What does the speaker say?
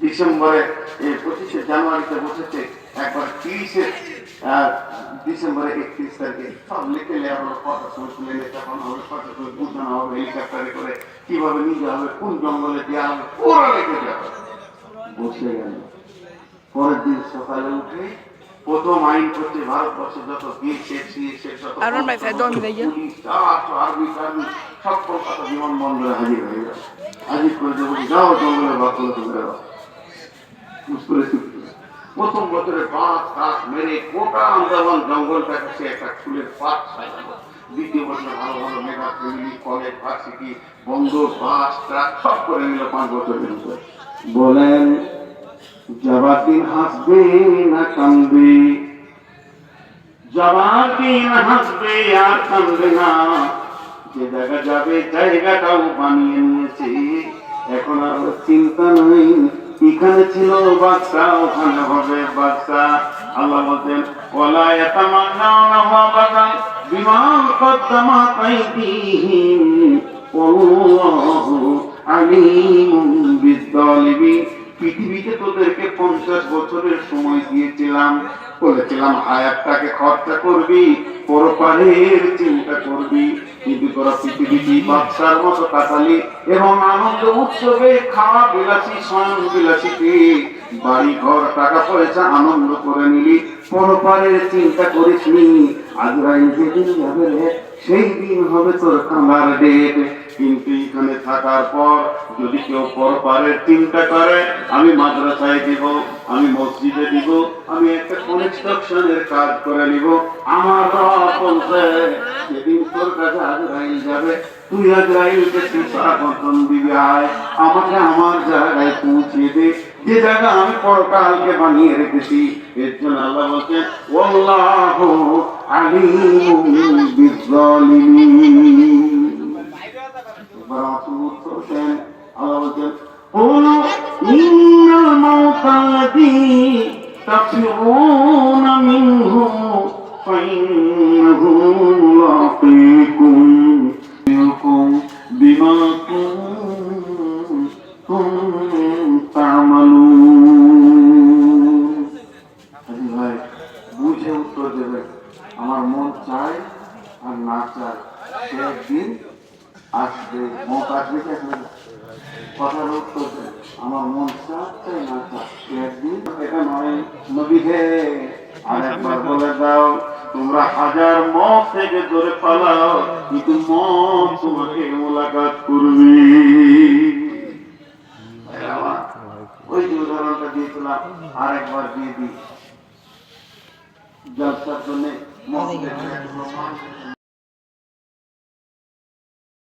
ডিসেম্বরে এই পঁচিশে জানুয়ারিতে বসেছে একবার তিরিশে ডিসেম্বরে একত্রিশ তারিখে। সব লিখে নেওয়া হলো কটার সময় নিয়ে তখন হবে কটার সময় বুঝানো হবে হেলিকপ্টারে করে কীভাবে নিয়ে যাওয়া হবে কোন জঙ্গলে দেওয়া হবে পুরো লিখে দেওয়া বসে গেল। পরের দিন সকালে উঠে প্রথম আইন করছে ভারতবর্ষে যত সব কলকাতা বিমানবন্দরে হাজির হয়ে গেল। হাজির করে দেবো যাও জঙ্গলে বাকল করে প্রথম বছরে বাঁশ কাঠ মেরে গোটা আন্দামান জঙ্গলটাকে সে একটা ফুলের পাত দ্বিতীয় বছরে ভালো ভালো মেগা ফ্যামিলি কলেজ, ভার্সিটি বন্দর বাস, ট্রাক, সব করে নিল পাঁচ বছরের ভিতরে বলেন দিন হাসবে না কান্দবে দিন হাসবে আর কান্দবে না। যে জায়গা যাবে, জায়গাটাও বানিয়ে নিয়েছে। এখন আর চিন্তা নাই। এখানে ছিল বাচ্চা ওখানে হবে বাচ্চা আল্লাহ বলতেন ওলা ইয়াতামান্নাউনা আবাদান বিমা কদ্দামাত আইদিহিম। ওয়াল্লাহু আলিমুম বিদ্দালিমিন। পৃথিবীতে তোদেরকে পঞ্চাশ বছরের সময় দিয়েছিলাম, বলেছিলাম হায়াতটাকে খরচা করবি, পরপারের চিন্তা করবি, কিন্তু তোরা পৃথিবীতে বাচ্চার মতো কাটালি এবং আনন্দ উৎসবে খাওয়া বিলাসী স্বয়ং বিলাসীতে বাড়ি ঘর টাকা পয়সা আনন্দ করে নিলি, পরপারের চিন্তা করিস নি আজরাইল যেদিন যাবে সেই দিন হবে তোর কামার ডেট। কিন্তু এখানে থাকার পর যদি কেউ পরপারের চিন্তা করে, আমি মাদ্রাসায় দিব, আমি মসজিদে দিব, আমি একটা কনস্ট্রাকশনের কাজ করে নিব। আমার বলছে যেদিন তোর কাছে আজরাইল যাবে, তুই আয়, আমাকে আমার জায়গায় পৌঁছে দে। যে জায়গা আমি পরকালকে বানিয়ে রেখেছি, এর জন্য আল্লাহ বলছেন ওয়াল্লাহু আলিমুম বিজ্জালিমিন। تفرون منه فإنه لاقيكم ينبئكم بما كنتم تعملون হাজি ভাই বুঝে উত্তর দেবে আমার মন চায় আর না চায় সে একদিন আসবে মত আসবে কি আসবে না? কথার উত্তর আমার মন চায় চাই না সে একদিন এটা নয়, নবী হে, আর একবার বলে দাও, তোমরা হাজার মত থেকে ধরে পালাও, কিন্তু মত তোমাকে মোলাকাত করবে। ওই যে উদাহরণটা দিয়েছিলাম আর একবার দিয়ে দিই। জলসার জন্য